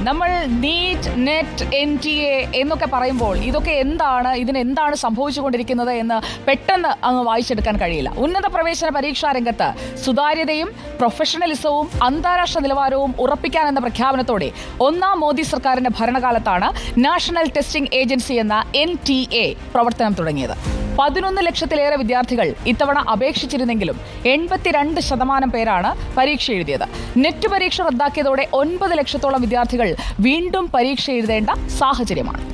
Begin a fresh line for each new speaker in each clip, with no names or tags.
നമ്മൾ NEET NET N T A എന്നൊക്കെ പറയുമ്പോൾ ഇതൊക്കെ എന്താണ് ഇതിന് എന്താണ് സംഭവിച്ചുകൊണ്ടിരിക്കുന്നത് എന്ന് പെട്ടെന്ന് അങ്ങ് വായിച്ചെടുക്കാൻ കഴിയില്ല. ഉന്നത പ്രവേശന പരീക്ഷാ രംഗത്ത് സുതാര്യതയും പ്രൊഫഷണലിസവും അന്താരാഷ്ട്ര നിലവാരവും ഉറപ്പിക്കാൻ എന്ന പ്രഖ്യാപനത്തോടെ ഒന്നാം മോദി സർക്കാരിന്റെ ഭരണകാലത്താണ് നാഷണൽ ടെസ്റ്റിംഗ് ഏജൻസി എന്ന എൻ പ്രവർത്തനം തുടങ്ങിയത്. പതിനൊന്ന് ലക്ഷത്തിലേറെ വിദ്യാർത്ഥികൾ ഇത്തവണ അപേക്ഷിച്ചിരുന്നെങ്കിലും എൺപത്തിരണ്ട് ശതമാനം പേരാണ് പരീക്ഷ എഴുതിയത്. നെറ്റ് പരീക്ഷ റദ്ദാക്കിയതോടെ ഒൻപത് ലക്ഷത്തോളം വിദ്യാർത്ഥികൾ വീണ്ടും പരീക്ഷ എഴുതേണ്ട സാഹചര്യമാണ്.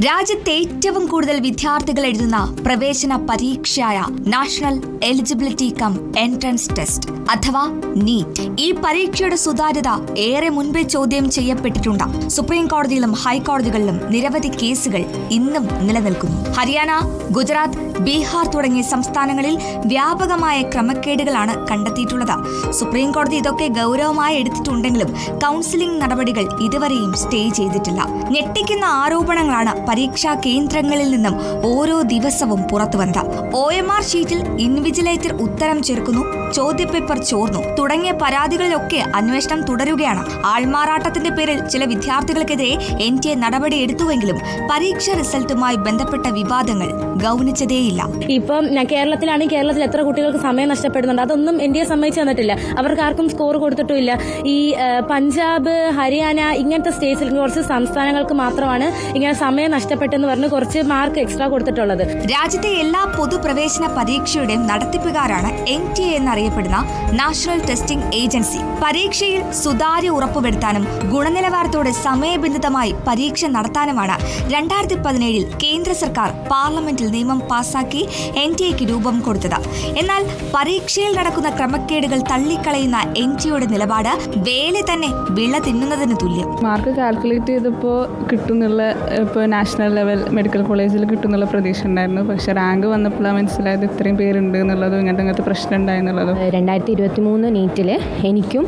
രാജ്യത്തെ ഏറ്റവും കൂടുതൽ വിദ്യാർത്ഥികൾ എഴുതുന്ന പ്രവേശന പരീക്ഷയായ national eligibility cum entrance test അഥവാ നീറ്റ്. ഈ പരീക്ഷയുടെ സുതാര്യത ഏറെ മുൻപേ ചോദ്യം ചെയ്യപ്പെട്ടിട്ടുണ്ട്. സുപ്രീം കോടതിയിലും ഹൈക്കോടതികളിലും നിരവധി കേസുകൾ ഇന്നും നിലനിൽക്കുന്നു. ഹരിയാന ഗുജറാത്ത് ബീഹാർ തുടങ്ങിയ സംസ്ഥാനങ്ങളിൽ വ്യാപകമായ ക്രമക്കേടുകളാണ് കണ്ടെത്തിയിട്ടുള്ളത്. സുപ്രീം കോടതി ഇതൊക്കെ ഗൗരവമായി എടുത്തിട്ടുണ്ടെങ്കിലും കൗൺസിലിംഗ് നടപടികൾ ഇതുവരെയും സ്റ്റേ ചെയ്തിട്ടില്ല. ഞെട്ടിക്കുന്ന ആരോപണങ്ങളാണ് പരീക്ഷാ കേന്ദ്രങ്ങളിൽ നിന്നും ഓരോ ദിവസവും പുറത്തുവന്നത് ഒ എം ആർ ഷീറ്റിൽ ഇൻവിജിലേറ്റർ ഉത്തരം ചേർക്കുന്നു ചോദ്യപേപ്പർ ചോർന്നു. തുടങ്ങിയ പരാതികളിലൊക്കെ അന്വേഷണം തുടരുകയാണ്. ആൾമാറാട്ടത്തിന്റെ പേരിൽ ചില വിദ്യാർത്ഥികൾക്കെതിരെ എൻ ടി എ നടപടി എടുത്തുവെങ്കിലും പരീക്ഷ റിസൾട്ടുമായി ബന്ധപ്പെട്ട വിവാദങ്ങൾ ഗൗനിച്ചതേയില്ല.
ഇപ്പം ഞാൻ കേരളത്തിലാണെങ്കിൽ കേരളത്തിൽ എത്ര കുട്ടികൾക്ക് സമയം നഷ്ടപ്പെടുന്നുണ്ട്? അതൊന്നും എൻ ഡി എ സമ്മതിച്ചു തന്നിട്ടില്ല. അവർക്ക് ആർക്കും സ്കോർ കൊടുത്തിട്ടുമില്ല. ഈ പഞ്ചാബ് ഹരിയാന ഇങ്ങനത്തെ സ്റ്റേറ്റ്സിൽ കുറച്ച് സംസ്ഥാനങ്ങൾക്ക് മാത്രമാണ് ഇങ്ങനെ സമയം നഷ്ടപ്പെട്ടെന്ന് പറഞ്ഞ് കുറച്ച് മാർക്ക് എക്സ്ട്രാ കൊടുത്തിട്ടുള്ളത്.
രാജ്യത്തെ എല്ലാ പൊതുപ്രവേശന പരീക്ഷയുടെയും നടത്തിപ്പുകാരാണ് എൻ ടി എ എന്നറിയപ്പെടുന്ന നാഷണൽ ടെസ്റ്റിംഗ് ഏജൻസി. പരീക്ഷയിൽ സുതാര്യ ഉറപ്പുവരുത്താനും ഗുണനിലവാരത്തോടെ സമയബന്ധിതമായി പരീക്ഷ നടത്താനുമാണ് രണ്ടായിരത്തി പതിനേഴിൽ കേന്ദ്ര സർക്കാർ പാർലമെന്റിൽ നിയമം പാസാക്കി എൻ ടി എക്ക് രൂപം കൊടുത്തത്. എന്നാൽ പരീക്ഷയിൽ നടക്കുന്ന ക്രമക്കേടുകൾ തള്ളിക്കളയുന്ന എൻ ടി എയുടെ നിലപാട് വേല തന്നെ വിള തിന്നുന്നതിന് തുല്യം.
മാർക്ക് കാൽക്കുലേറ്റ് ചെയ്തപ്പോൾ കിട്ടുന്നുള്ള ഇപ്പോൾ നാഷണൽ ലെവൽ മെഡിക്കൽ കോളേജിൽ കിട്ടുന്നുള്ള പ്രതീക്ഷ ഉണ്ടായിരുന്നു പക്ഷെ റാങ്ക് വന്നപ്പോഴാണ് മനസ്സിലായത് ഇത്രയും പേരുണ്ട് എന്നുള്ളതും ഇങ്ങനത്തെ ഇങ്ങനത്തെ പ്രശ്നം ഉണ്ടായെന്നുള്ളതും
രണ്ടായിരത്തി ഇരുപത്തി മൂന്ന് നീറ്റിൽ എനിക്കും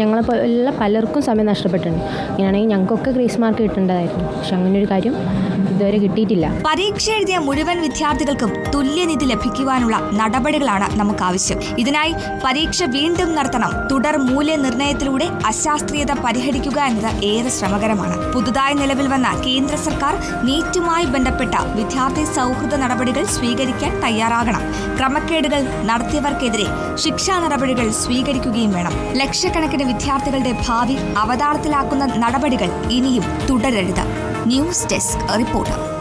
ഞങ്ങളെ പോലുള്ള പലർക്കും സമയം നഷ്ടപ്പെട്ടിട്ടുണ്ട്. ഇങ്ങനെയാണെങ്കിൽ ഞങ്ങൾക്കൊക്കെ ഗ്രേസ് മാർക്ക് കിട്ടേണ്ടതായിരുന്നു. പക്ഷെ അങ്ങനെ ഒരു കാര്യം ഇതുവരെ കിട്ടിയിട്ടില്ല.
പരീക്ഷ എഴുതിയ മുഴുവൻ വിദ്യാർത്ഥികൾക്കും തുല്യനിധി ലഭിക്കുവാനുള്ള നടപടികളാണ് നമുക്ക് ആവശ്യം ഇതിനായി പരീക്ഷ വീണ്ടും നടത്തണം. തുടർ മൂല്യനിർണയത്തിലൂടെ അശാസ്ത്രീയത പരിഹരിക്കുക എന്നത് ഏറെ ശ്രമകരമാണ്. പുതുതായി നിലവിൽ വന്ന കേന്ദ്ര സർക്കാർ നീറ്റുമായി ബന്ധപ്പെട്ട വിദ്യാർത്ഥി സൗഹൃദ നടപടികൾ സ്വീകരിക്കാൻ തയ്യാറാകണം. ക്രമക്കേടുകൾ നടത്തിയവർക്കെതിരെ ശിക്ഷാ നടപടികൾ സ്വീകരിക്കുകയും വേണം. ലക്ഷക്കണക്കിന് വിദ്യാർത്ഥികളുടെ ഭാവി അവതാളത്തിലാക്കുന്ന നടപടികൾ ഇനിയും തുടരരുത്. News desk reporter